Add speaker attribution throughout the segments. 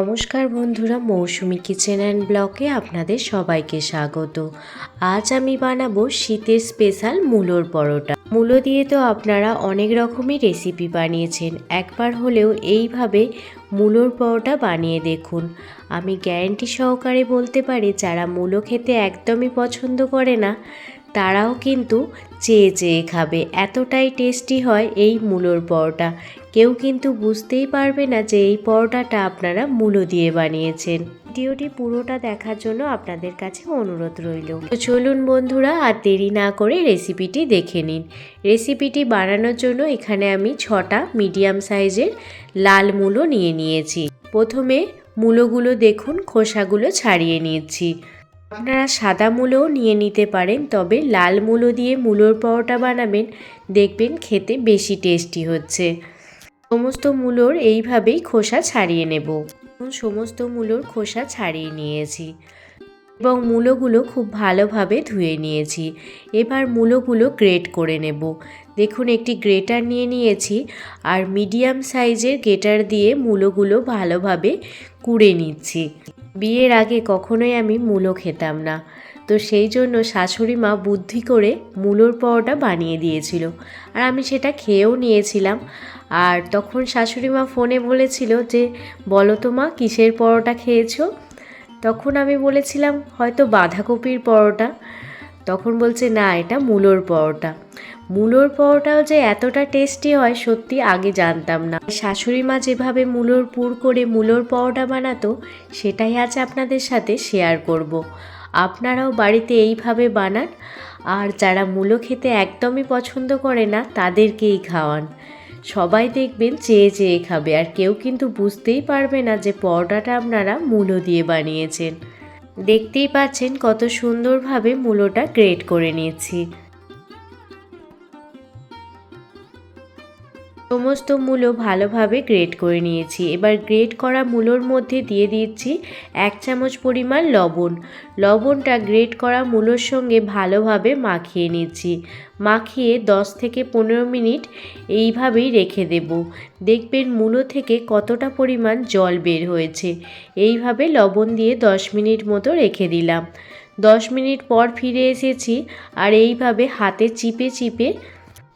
Speaker 1: নমস্কার বন্ধুরা, মৌসুমি kitchen and ব্লকে আপনাদের সবাইকে স্বাগত। আজ আমি বানাবো শীতের স্পেশাল মূলোর পরোটা। মূলো দিয়ে তো আপনারা অনেক রকমই রেসিপি বানিয়েছেন। একবার হলেও এইভাবে মূলোর পরোটা বানিয়ে দেখুন। আমি গ্যারেন্টি সহকারে বলতে পারি, যারা মূলো খেতে একদমই পছন্দ করে না তারাও কিন্তু চেয়ে চেয়ে খাবে। এতটাই টেস্টি হয় এই মূলোর পরোটা। কেউ কিন্তু বুঝতেই পারবে না যে এই পরোটাটা আপনারা মূলো দিয়ে বানিয়েছেন। ভিডিওটি পুরোটা দেখার জন্য আপনাদের কাছে অনুরোধ রইল। তো চলুন বন্ধুরা, আর দেরি না করে রেসিপিটি দেখে নিন। রেসিপিটি বানানোর জন্য এখানে আমি ছটা মিডিয়াম সাইজের লাল মূলো নিয়ে নিয়েছি। প্রথমে মূলোগুলো দেখুন, খোসাগুলো ছাড়িয়ে নিয়েছি আপনারা সাদা মূলোও নিয়ে নিতে পারেন, তবে লাল মূলো দিয়ে মূলোর পরোটা বানাবেন। দেখবেন খেতে বেশি টেস্টি হচ্ছে। সমস্ত মূলোর এইভাবেই খোসা ছাড়িয়ে নেব। সমস্ত মূলোর খোসা ছাড়িয়ে নিয়েছি এবং মূলোগুলো খুব ভালোভাবে ধুয়ে নিয়েছি। এবার মূলোগুলো গ্রেট করে নেব। দেখুন, একটি গ্রেটার নিয়ে নিয়েছি আর মিডিয়াম সাইজের গ্রেটার দিয়ে মূলোগুলো ভালোভাবে কুড়ে নিচ্ছি। বিয়ের আগে কখনোই আমি মূলো খেতাম না। তো সেই জন্য শাশুড়ি মা বুদ্ধি করে মূলোর পরোটা বানিয়ে দিয়েছিল। আর আমি সেটা খেয়েও নিয়েছিলাম। আর তখন শাশুড়ি মা ফোনে বলেছিল যে, বলো তো মা, কিসের পরোটা খেয়েছো? তখন আমি বলেছিলাম, হয়তো বাঁধাকপির পরোটা। তখন বলছে, না, এটা মূলোর পরোটা। মূলোর পরোটাও যে এতটা টেস্টি হয়, সত্যি আগে জানতাম না। শাশুড়ি মা যেভাবে মূলোর পুর করে মূলোর পরোটা বানাতো, সেটাই আজ আপনাদের সাথে শেয়ার করব। আপনারাও বাড়িতে এইভাবে বানান, আর যারা মূলো খেতে একদমই পছন্দ করে না, তাদেরকেই খাওয়ান। সবাই দেখবেন চেয়ে চেয়ে খাবে, আর কেউ কিন্তু বুঝতেই পারবে না যে পরোটাটা আপনারা মূলো দিয়ে বানিয়েছেন। দেখতেই পাচ্ছেন কত সুন্দরভাবে মূলোটা গ্রেট করে নিয়েছি। সমস্ত মূলো ভালোভাবে গ্রেট করে নিয়েছি। এবার গ্রেট করা মূলোর মধ্যে দিয়ে দিচ্ছি এক চামচ পরিমাণ লবণ। লবণটা গ্রেট করা মূলোর সঙ্গে ভালোভাবে মাখিয়ে নিচ্ছি। মাখিয়ে 10 থেকে পনেরো মিনিট এইভাবেই রেখে দেব। দেখবেন মূলো থেকে কতটা পরিমাণ জল বের হয়েছে। এইভাবে লবণ দিয়ে 10 মিনিট মতো রেখে দিলাম। 10 মিনিট পর ফিরে এসেছি আর এইভাবে হাতে চিপে চিপে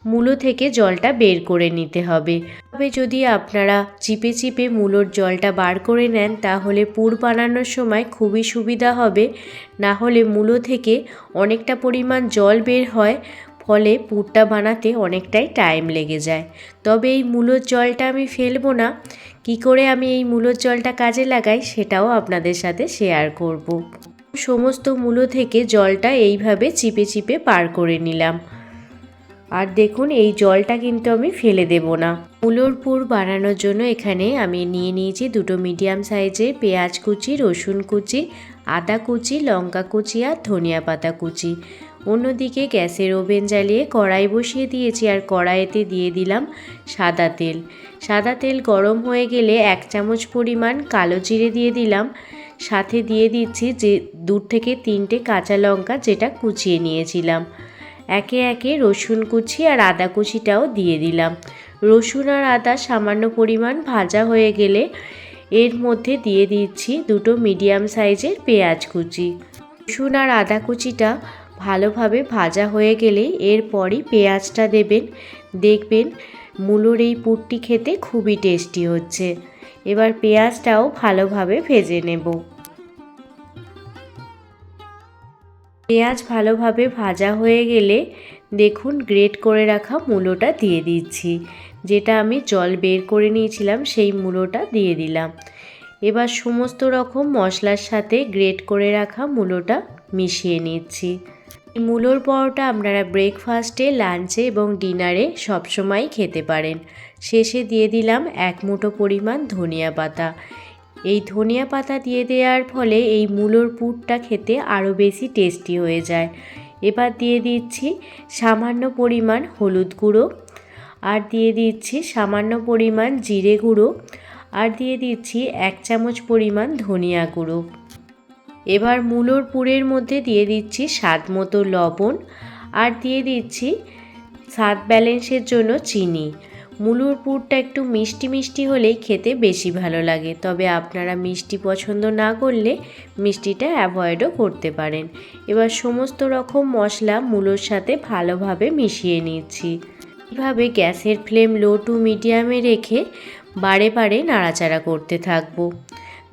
Speaker 1: মূলো থেকে জলটা বের করে নিতে হবে। তবে যদি আপনারা চিপে চিপে মূলোর জলটা বার করে নেন, তাহলে পুর বানানোর সময় খুবই সুবিধা হবে। না হলে মূলো থেকে অনেকটা পরিমাণ জল বের হয়, ফলে পুরটা বানাতে অনেকটাই টাইম লেগে যায়। তবে এই মূলোর জলটা আমি ফেলব না। কি করে আমি এই মূলোর জলটা কাজে লাগাই সেটাও আপনাদের সাথে শেয়ার করব। সমস্ত মূলো থেকে জলটা এইভাবে চিপে চিপে পার করে নিলাম। আর দেখুন, এই জলটা কিন্তু আমি ফেলে দেব না। মূলোর পুর বানানোর জন্য এখানে আমি নিয়ে নিয়েছি দুটো মিডিয়াম সাইজের পেঁয়াজ কুচি, রসুন কুচি, আদা কুচি, লঙ্কা কুচি আর ধনিয়া পাতা কুচি। অন্যদিকে গ্যাসের ওভেন জ্বালিয়ে কড়াই বসিয়ে দিয়েছি আর কড়াইতে দিয়ে দিলাম সাদা তেল। সাদা তেল গরম হয়ে গেলে এক চামচ পরিমাণ কালো জিরে দিয়ে দিলাম। সাথে দিয়ে দিচ্ছি যে দূর থেকে তিনটে কাঁচা লঙ্কা যেটা কুচিয়ে নিয়েছিলাম। একে একে রসুন কুচি আর আদা কুচিটাও দিয়ে দিলাম। রসুন আর আদা সামান্য পরিমাণ ভাজা হয়ে গেলে এর মধ্যে দিয়ে দিচ্ছি দুটো মিডিয়াম সাইজের পেঁয়াজ কুচি। রসুন আর আদা কুচিটা ভালোভাবে ভাজা হয়ে গেলে এরপরই পেঁয়াজটা দেবেন। দেখবেন মূলোর এই পুরটি খেতে খুবই টেস্টি হচ্ছে। এবার পেঁয়াজটাও ভালোভাবে ভেজে নেব। পেঁয়াজ ভালোভাবে ভাজা হয়ে গেলে দেখুন গ্রেট করে রাখা মূলোটা দিয়ে দিচ্ছি। যেটা আমি জল বের করে নিয়েছিলাম, সেই মূলোটা দিয়ে দিলাম। এবার সমস্ত রকম মশলার সাথে গ্রেট করে রাখা মূলোটা মিশিয়ে নিচ্ছি। মূলোর পরোটা আপনারা ব্রেকফাস্টে, লাঞ্চে এবং ডিনারে সবসময় খেতে পারেন। শেষে দিয়ে দিলাম এক মুঠো পরিমাণ ধনিয়া পাতা। এই ধনিয়া পাতা দিয়ে দেওয়ার ফলে এই মূলোর পুরটা খেতে আরও বেশি টেস্টি হয়ে যায়। এবার দিয়ে দিচ্ছি সামান্য পরিমাণ হলুদ গুঁড়ো, আর দিয়ে দিচ্ছি সামান্য পরিমাণ জিরে গুঁড়ো, আর দিয়ে দিচ্ছি এক চামচ পরিমাণ ধনিয়া গুঁড়ো। এবার মূলোর পুরের মধ্যে দিয়ে দিচ্ছি স্বাদ মতো লবণ, আর দিয়ে দিচ্ছি স্বাদ ব্যালেন্সের জন্য চিনি। মুলোর পুরটা একটু মিষ্টি মিষ্টি হলেই খেতে বেশি ভালো লাগে। তবে আপনারা মিষ্টি পছন্দ না করলে মিষ্টিটা অ্যাভয়েডও করতে পারেন। এবার সমস্ত রকম মশলা মুলোর সাথে ভালোভাবে মিশিয়ে নিচ্ছি। এভাবে গ্যাসের ফ্লেম লো টু মিডিয়ামে রেখে বারে বারে নাড়াচাড়া করতে থাকব।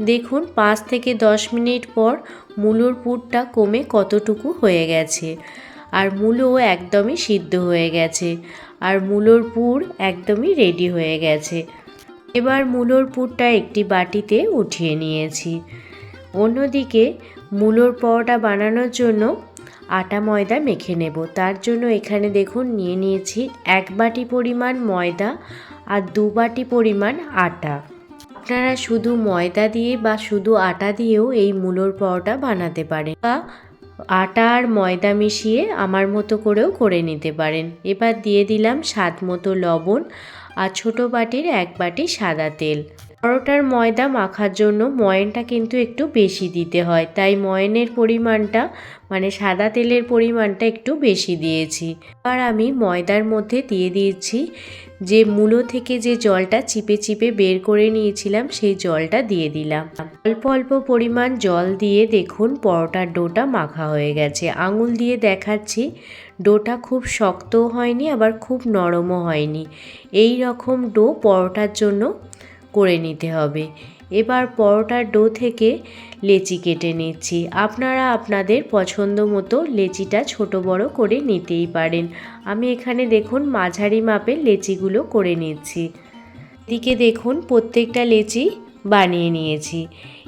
Speaker 1: দেখুন, পাঁচ থেকে দশ মিনিট পর মূলোর পুরটা কমে কতটুকু হয়ে গেছে। আর মূলো একদমই সিদ্ধ হয়ে গেছে। আর মূলোর পুর একদমই রেডি হয়ে গেছে। এবার মূলোর পুরটা একটি বাটিতে উঠিয়ে নিয়েছি। অন্যদিকে মূলোর পরোটা বানানোর জন্য আটা ময়দা মেখে নেব। তার জন্য এখানে দেখুন নিয়ে নিয়েছি এক বাটি পরিমাণ ময়দা আর দু বাটি পরিমাণ আটা। আপনারা শুধু ময়দা দিয়ে বা শুধু আটা দিয়েও এই মূলোর পরোটা বানাতে পারেন বা আটা আর ময়দা মিশিয়ে আমার মতো করেও করে নিতে পারেন। এবার দিয়ে দিলাম স্বাদ মতো লবণ আর ছোটো বাটির এক বাটি সাদা তেল। পরোটার ময়দা মাখার জন্য ময়নটা কিন্তু একটু বেশি দিতে হয়। তাই ময়নের পরিমাণটা মানে সাদা তেলের পরিমাণটা একটু বেশি দিয়েছি। আর আমি ময়দার মধ্যে দিয়ে দিয়েছি যে মূলো থেকে যে জলটা চিপে চিপে বের করে নিয়েছিলাম, সেই জলটা দিয়ে দিলাম। অল্প অল্প পরিমাণ জল দিয়ে দেখুন পরোটার ডোটা মাখা হয়ে গেছে। আঙুল দিয়ে দেখাচ্ছি, ডোটা খুব শক্তও হয়নি, আবার খুব নরমও হয়নি। এই রকম ডো পরোটার জন্য করে নিতে হবে। এবার পরোটার ডো থেকে লেচি কেটে নিচ্ছি। আপনারা আপনাদের পছন্দ মতো লেচিটা ছোট বড় করে নিতেই পারেন। আমি এখানে দেখুন মাঝারি মাপের লেচিগুলো করে নিচ্ছি। দিকে দেখুন প্রত্যেকটা লেচি বানিয়ে নিয়েছি।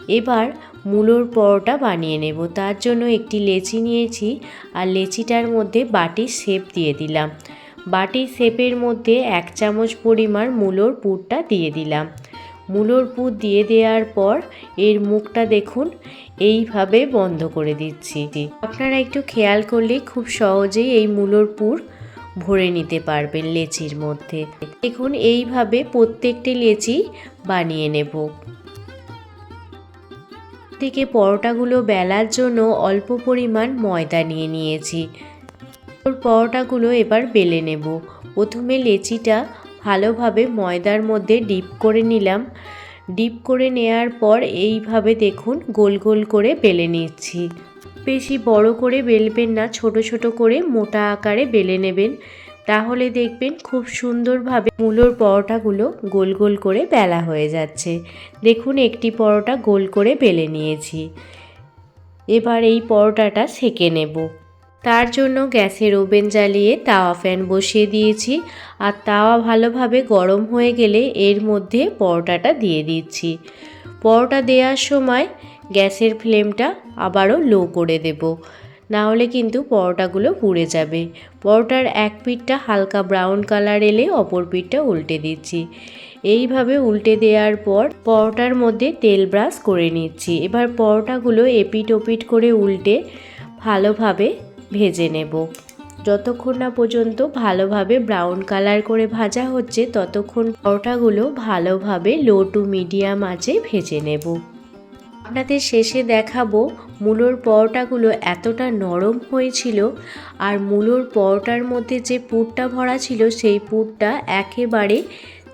Speaker 1: এবার মূলোর পরোটা বানিয়ে নেব। তার জন্য একটি লেচি নিয়েছি আর লেচিটার মধ্যে বাটির শেপ দিয়ে দিলাম। বাটির শেপের মধ্যে এক চামচ পরিমাণ মূলোর পুরটা দিয়ে দিলাম। মূলোর পুর দিয়ে দেওয়ার পর এর মুখটা দেখুন, এইভাবে বন্ধ করে দিচ্ছি। আপনারা একটু খেয়াল করলে খুব সহজেই এই মূলোর পুর ভরে নিতে পারবেন লেচির মধ্যে। দেখুন, এইভাবে প্রত্যেকটি লেচি বানিয়ে নেব। থেকে পরোটাগুলো বেলার জন্য অল্প পরিমাণ ময়দা নিয়ে নিয়েছি। পরোটাগুলো এবার বেলে নেব। প্রথমে লেচিটা ভালোভাবে ময়দার মধ্যে ডিপ করে নিলাম। ডিপ করে নেয়ার পর এইভাবে দেখুন গোল গোল করে বেলে নিচ্ছি। বেশি বড় করে বেলবেন না, ছোট ছোট করে মোটা আকারে বেলে নেবেন। তাহলে দেখবেন খুব সুন্দরভাবে মূলোর পরোটাগুলো গোল গোল করে বেলা হয়ে যাচ্ছে। দেখুন একটি পরোটা গোল করে বেলে নিয়েছি। এবার এই পরোটাটা সেকে নেব। তার জন্য গ্যাসের ওভেন জ্বালিয়ে তাওয়া ফ্যান বসিয়ে দিয়েছি আর তাওয়া ভালোভাবে গরম হয়ে গেলে এর মধ্যে পরোটাটা দিয়ে দিচ্ছি। পরোটা দেওয়ার সময় গ্যাসের ফ্লেমটা আবারও লো করে দেব। না হলে কিন্তু পরোটাগুলো পুড়ে যাবে। পরোটার এক পিঠটা হালকা ব্রাউন কালার এলে অপর পিঠটা উল্টে দিচ্ছি। এইভাবে উল্টে দেওয়ার পর পরোটার মধ্যে তেল ব্রাশ করে নিচ্ছি। এবার পরোটাগুলো এপিট ওপিট করে উল্টে ভালোভাবে ভেজে নেব। যতক্ষণ না পর্যন্ত ভালোভাবে ব্রাউন কালার করে ভাজা হচ্ছে, ততক্ষণ পরোটাগুলো ভালোভাবে লো টু মিডিয়াম আঁচে ভেজে নেব। আপনাদের শেষে দেখাবো মূলোর পরোটাগুলো এতটা নরম হয়েছিল আর মূলোর পরোটার মধ্যে যে পুরটা ভরা ছিল, সেই পুরটা একেবারে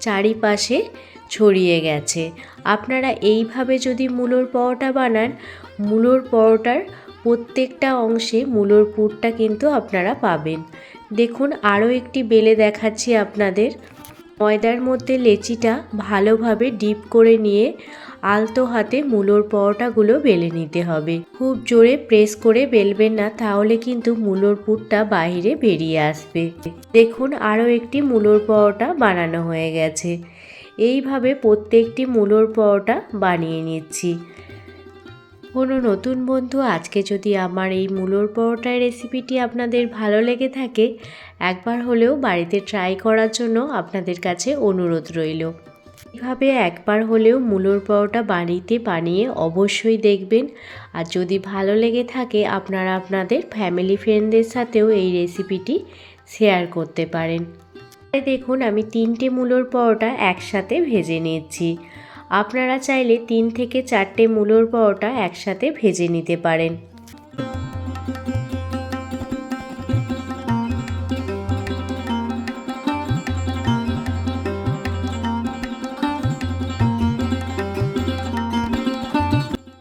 Speaker 1: চারিপাশে ছড়িয়ে গেছে। আপনারা এইভাবে যদি মূলোর পরোটা বানান, মূলোর পরোটার প্রত্যেকটা অংশে মূলোর পুরটা কিন্তু আপনারা পাবেন। দেখুন, আরও একটি বেলে দেখাচ্ছি আপনাদের। ময়দার মধ্যে লেচিটা ভালোভাবে ডিপ করে নিয়ে আলতো হাতে মূলোর পরোটাগুলো বেলে নিতে হবে। খুব জোরে প্রেস করে বেলবেন না, তাহলে কিন্তু মূলোর পুরটা বাইরে বেরিয়ে আসবে। দেখুন, আরও একটি মূলোর পরোটা বানানো হয়ে গেছে। এইভাবে প্রত্যেকটি মূলোর পরোটা বানিয়ে নিচ্ছি। কোনো নতুন বন্ধু আজকে যদি আমার এই মূলোর পরোটার রেসিপিটি আপনাদের ভালো লেগে থাকে, একবার হলেও বাড়িতে ট্রাই করার জন্য আপনাদের কাছে অনুরোধ রইল। এভাবে একবার হলেও মূলোর পরোটা বাড়িতে বানিয়ে অবশ্যই দেখবেন। আর যদি ভালো লেগে থাকে, আপনারা আপনাদের ফ্যামিলি ফ্রেন্ডদের সাথেও এই রেসিপিটি শেয়ার করতে পারেন। দেখুন, আমি তিনটে মূলোর পরোটা একসাথে ভেজে নিচ্ছি আপনারা চাইলে তিন থেকে চারটে মূলোর পরোটা একসাথে ভেজে নিতে পারেন।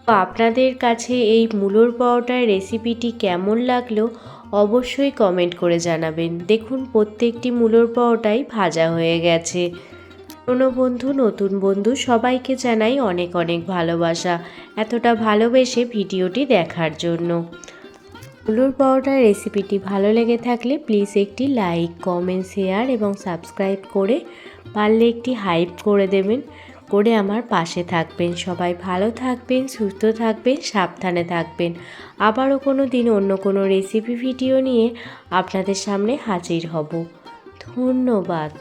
Speaker 1: আপনাদের কাছে এই মুলোর পরোটার রেসিপিটি কেমন লাগল অবশ্যই কমেন্ট করে জানাবেন। দেখুন, প্রত্যেকটি মুলোর পরোটাই ভাজা হয়ে গেছে। পুরনো বন্ধু, নতুন বন্ধু, সবাইকে জানাই অনেক অনেক ভালোবাসা। এতটা ভালোবেসে ভিডিওটি দেখার জন্য। মূলোর পরোটার রেসিপিটি ভালো লেগে থাকলে প্লিজ একটি লাইক, কমেন্ট, শেয়ার এবং সাবস্ক্রাইব করে পারলে একটি হাইপ করে দেবেন, করে আমার পাশে থাকবেন। সবাই ভালো থাকবেন, সুস্থ থাকবেন, সাবধানে থাকবেন। আবারও কোনো দিন অন্য কোনো রেসিপি ভিডিও নিয়ে আপনাদের সামনে হাজির হব। ধন্যবাদ।